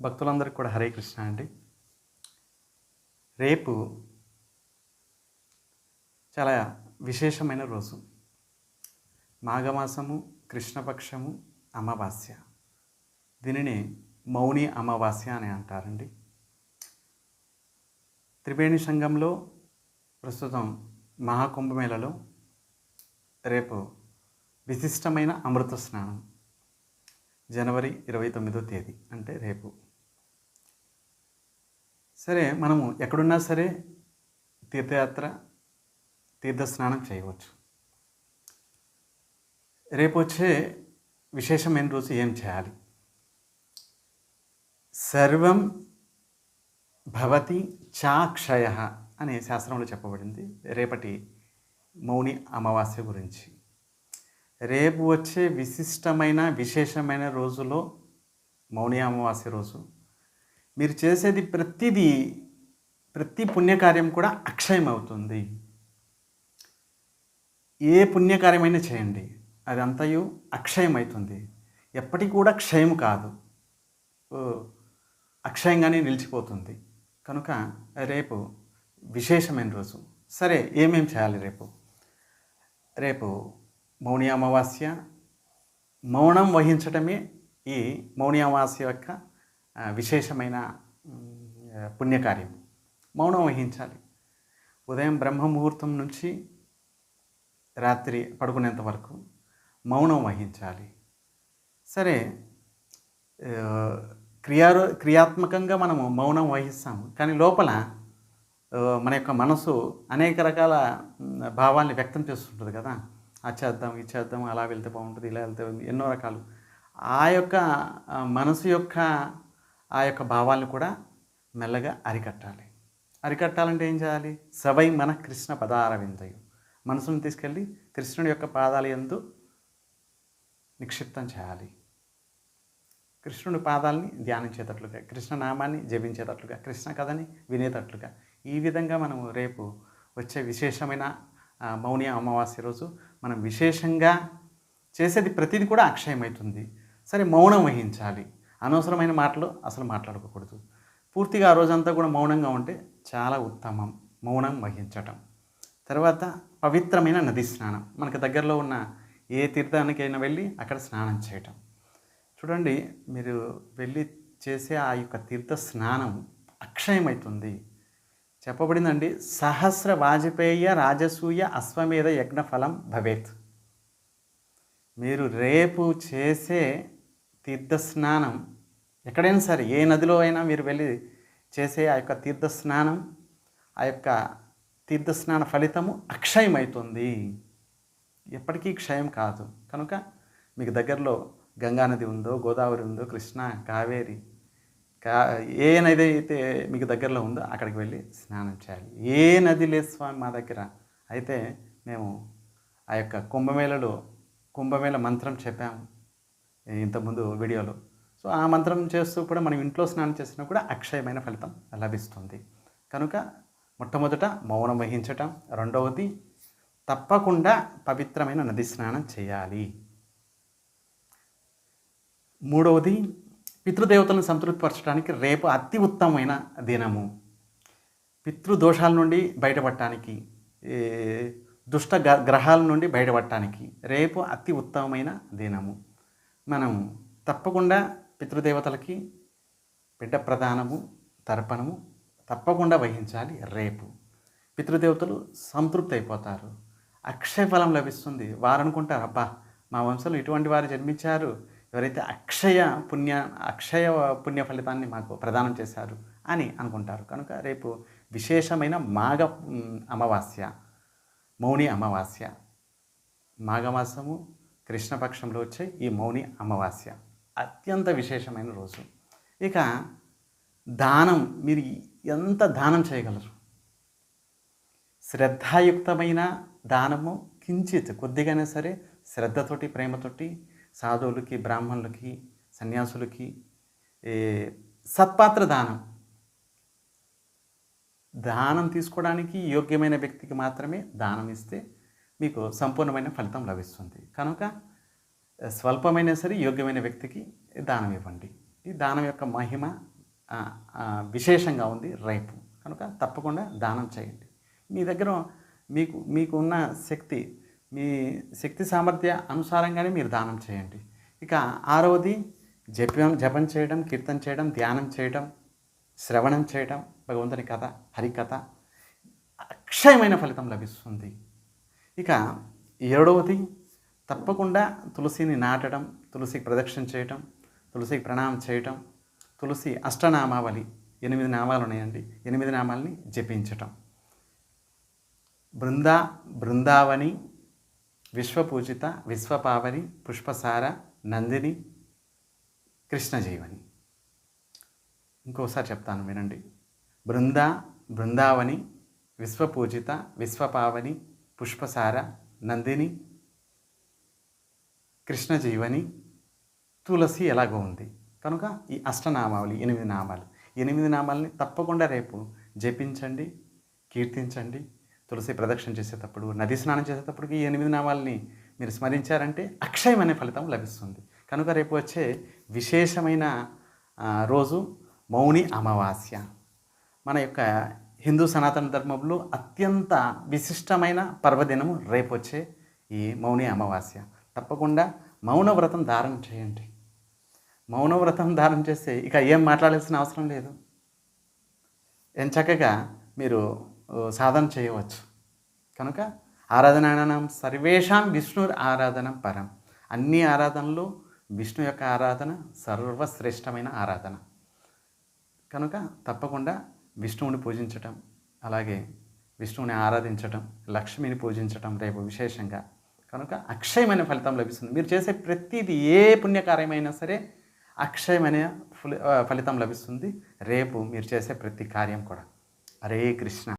భక్తులందరికీ కూడా హరే కృష్ణ అండి. రేపు చాలా విశేషమైన రోజు. మాఘమాసము కృష్ణపక్షము అమావాస్య. దీనిని మౌని అమావాస్య అని అంటారండి. త్రివేణి సంఘంలో ప్రస్తుతం మహాకుంభమేళలో రేపు విశిష్టమైన అమృత స్నానం జనవరి ఇరవై తొమ్మిదో తేదీ అంటే రేపు. సరే మనము ఎక్కడున్నా సరే తీర్థయాత్ర తీర్థస్నానం చేయవచ్చు. రేపు వచ్చే విశేషమైన రోజు? ఏం చేయాలి? సర్వం భవతి చాక్షయ అనే శాస్త్రంలో చెప్పబడింది. రేపటి మౌని అమావాస్య గురించి. రేపు వచ్చే విశిష్టమైన విశేషమైన రోజులో మౌని అమావాస్య రోజు మీరు చేసేది ప్రతిదీ ప్రతి పుణ్యకార్యం కూడా అక్షయం అవుతుంది. ఏ పుణ్యకార్యమైనా చేయండి. అది అంతయు అక్షయం అవుతుంది. ఎప్పటికి కూడా క్షయం కాదు. అక్షయంగానే నిలిచిపోతుంది. కనుక రేపు విశేషమైన రోజు. సరే ఏమేం చేయాలి రేపు? రేపు మౌని అమావాస్య. మౌనం వహించటమే ఈ మౌని అమావాస్య యొక్క విశేషమైన పుణ్యకార్యం. మౌనం వహించాలి. ఉదయం బ్రహ్మ ముహూర్తం నుంచి రాత్రి పడుకునేంత వరకు మౌనం వహించాలి. సరే క్రియా క్రియారో క్రియాత్మకంగా మనము మౌనం వహిస్తాము. కానీ లోపల మన యొక్క మనసు అనేక రకాల భావాల్ని వ్యక్తం చేస్తుంటుంది కదా. ఆ చేద్దాం ఇది చేద్దాం అలా వెళ్తే బాగుంటుంది ఇలా వెళ్తే ఎన్నో రకాలు. ఆ యొక్క మనసు యొక్క ఆ యొక్క భావాలను కూడా మెల్లగా అరికట్టాలి. అరికట్టాలంటే ఏం చేయాలి? సవై మన కృష్ణ పదారవిందయు. మనసును తీసుకెళ్ళి కృష్ణుడి యొక్క పాదాల ఎందు నిక్షిప్తం చేయాలి. కృష్ణుడి పాదాలని ధ్యానించేటట్లుగా కృష్ణ నామాన్ని జపించేటట్లుగా కృష్ణ కథని వినేటట్లుగా ఈ విధంగా మనము రేపు వచ్చే విశేషమైన మౌని అమావాస్య రోజు మనం విశేషంగా చేసేది ప్రతిదీ కూడా అక్షయమవుతుంది. సరే మౌనం వహించాలి. అనవసరమైన మాటలు అసలు మాట్లాడుకోకూడదు. పూర్తిగా ఆ రోజంతా కూడా మౌనంగా ఉంటే చాలా ఉత్తమం. మౌనం వహించటం. తర్వాత పవిత్రమైన నది స్నానం. మనకు దగ్గరలో ఉన్న ఏ తీర్థానికైనా వెళ్ళి అక్కడ స్నానం చేయటం. చూడండి మీరు వెళ్ళి చేసే ఆ యొక్క తీర్థ స్నానం అక్షయమవుతుంది చెప్పబడిందండి సహస్ర వాజపేయ రాజసూయ అశ్వమేధ యజ్ఞ ఫలం భవేత్. మీరు రేపు చేసే తీర్థ స్నానం ఎక్కడైనా సరే ఏ నదిలో అయినా మీరు వెళ్ళి చేసే ఆ యొక్క తీర్థ స్నానం ఆ యొక్క తీర్థ స్నాన ఫలితము అక్షయమవుతుంది ఎప్పటికీ క్షయం కాదు. కనుక మీకు దగ్గరలో గంగా నది ఉందో గోదావరి ఉందో కృష్ణ కావేరి కా ఏ నది అయితే మీకు దగ్గరలో ఉందో అక్కడికి వెళ్ళి స్నానం చేయాలి. ఏ నది లేదు స్వామి మా దగ్గర. అయితే మేము ఆ యొక్క కుంభమేళలో కుంభమేళ మంత్రం చెప్పాము. ఇంతకుముందు వీడియోలో. సో ఆ మంత్రం చేస్తూ కూడా మనం ఇంట్లో స్నానం చేసినా కూడా అక్షయమైన ఫలితం లభిస్తుంది. కనుక మొట్టమొదట మౌనం వహించటం రెండవది తప్పకుండా పవిత్రమైన నది స్నానం చేయాలి. మూడవది పితృదేవతలను సంతృప్తిపరచడానికి రేపు అతి ఉత్తమమైన దినము. పితృదోషాల నుండి బయటపడటానికి దుష్ట గ- గ్రహాల నుండి బయటపడటానికి రేపు అతి ఉత్తమమైన దినము. మనం తప్పకుండా పితృదేవతలకి బిడ్డ ప్రదానము తర్పణము తప్పకుండా వహించాలి రేపు. పితృదేవతలు సంతృప్తి అయిపోతారు. అక్షయ ఫలం లభిస్తుంది. వారు అనుకుంటారు అబ్బా మా వంశంలో ఇటువంటి వారు జన్మించారు. ఎవరైతే అక్షయ పుణ్య అక్షయ పుణ్య ఫలితాన్ని మాకు ప్రదానం చేశారు అని అనుకుంటారు. కనుక రేపు విశేషమైన మాఘ అమావాస్య మౌని అమావాస్య మాఘమాసము కృష్ణపక్షంలో వచ్చే ఈ మౌని అమావాస్య. అత్యంత విశేషమైన రోజు. ఇక దానం మీరు ఎంత దానం చేయగలరు? శ్రద్ధాయుక్తమైన దానము కించిత్ కొద్దిగానే సరే శ్రద్ధతోటి ప్రేమతోటి సాధువులకి బ్రాహ్మణులకి సన్యాసులకి సత్పాత్ర దానం. దానం తీసుకోవడానికి యోగ్యమైన వ్యక్తికి మాత్రమే దానం ఇస్తే మీకు సంపూర్ణమైన ఫలితం లభిస్తుంది. కనుక స్వల్పమైన సరే యోగ్యమైన వ్యక్తికి దానం ఇవ్వండి. ఈ దానం యొక్క మహిమ విశేషంగా ఉంది రేపు. కనుక తప్పకుండా దానం చేయండి. మీ దగ్గర మీకు మీకు ఉన్న శక్తి మీ శక్తి సామర్థ్య అనుసారంగానే మీరు దానం చేయండి. ఇక ఆరవది జపం జపం చేయడం కీర్తన చేయడం ధ్యానం చేయడం శ్రవణం చేయడం భగవంతుని కథ హరికథ అక్షయమైన ఫలితం లభిస్తుంది. ఇక ఏడవది తప్పకుండా తులసిని నాటడం తులసికి ప్రదక్షిణ చేయటం తులసికి ప్రణామం చేయటం తులసి అష్టనామావళి ఎనిమిది నామాలు ఉన్నాయండి. ఎనిమిది నామాల్ని జపించటం. బృందా బృందావని విశ్వపూజిత విశ్వపావని పుష్పసార నందిని కృష్ణజీవని. ఇంకోసారి చెప్తాను వినండి. బృందా బృందావని విశ్వపూజిత విశ్వపావని పుష్పసార నందిని కృష్ణజీవని తులసి ఎలాగో ఉంది. కనుక ఈ అష్టనామావళి ఎనిమిది నామాలు. ఎనిమిది నామాలని తప్పకుండా రేపు జపించండి కీర్తించండి. తులసి ప్రదక్షిణ చేసేటప్పుడు నది స్నానం చేసేటప్పుడు ఈ ఎనిమిది నామాలని మీరు స్మరించారంటే అక్షయమైన ఫలితం లభిస్తుంది. కనుక రేపు వచ్చే విశేషమైన రోజు మౌని అమావాస్య. మన యొక్క హిందూ సనాతన ధర్మంలో అత్యంత విశిష్టమైన పర్వదినము రేపు వచ్చే ఈ మౌని అమావాస్య. తప్పకుండా మౌన వ్రతం ధారణ చేయండి. మౌన వ్రతం ధారణ చేస్తే ఇక ఏం మాట్లాడాల్సిన అవసరం లేదు. ఏం చక్కగా మీరు సాధన చేయవచ్చు. కనుక ఆరాధనానం సర్వేషాం విష్ణు ఆరాధన పరం. అన్ని ఆరాధనలు విష్ణు యొక్క ఆరాధన సర్వశ్రేష్టమైన ఆరాధన. కనుక తప్పకుండా విష్ణువుని పూజించటం అలాగే విష్ణువుని ఆరాధించటం లక్ష్మిని పూజించటం రేపు విశేషంగా. కనుక అక్షయమైన ఫలితం లభిస్తుంది. మీరు చేసే ప్రతిది ఏ పుణ్యకార్యమైనా సరే అక్షయమైన ఫలితం లభిస్తుంది. రేపు మీరు చేసే ప్రతి కార్యం కూడా. హరే కృష్ణ.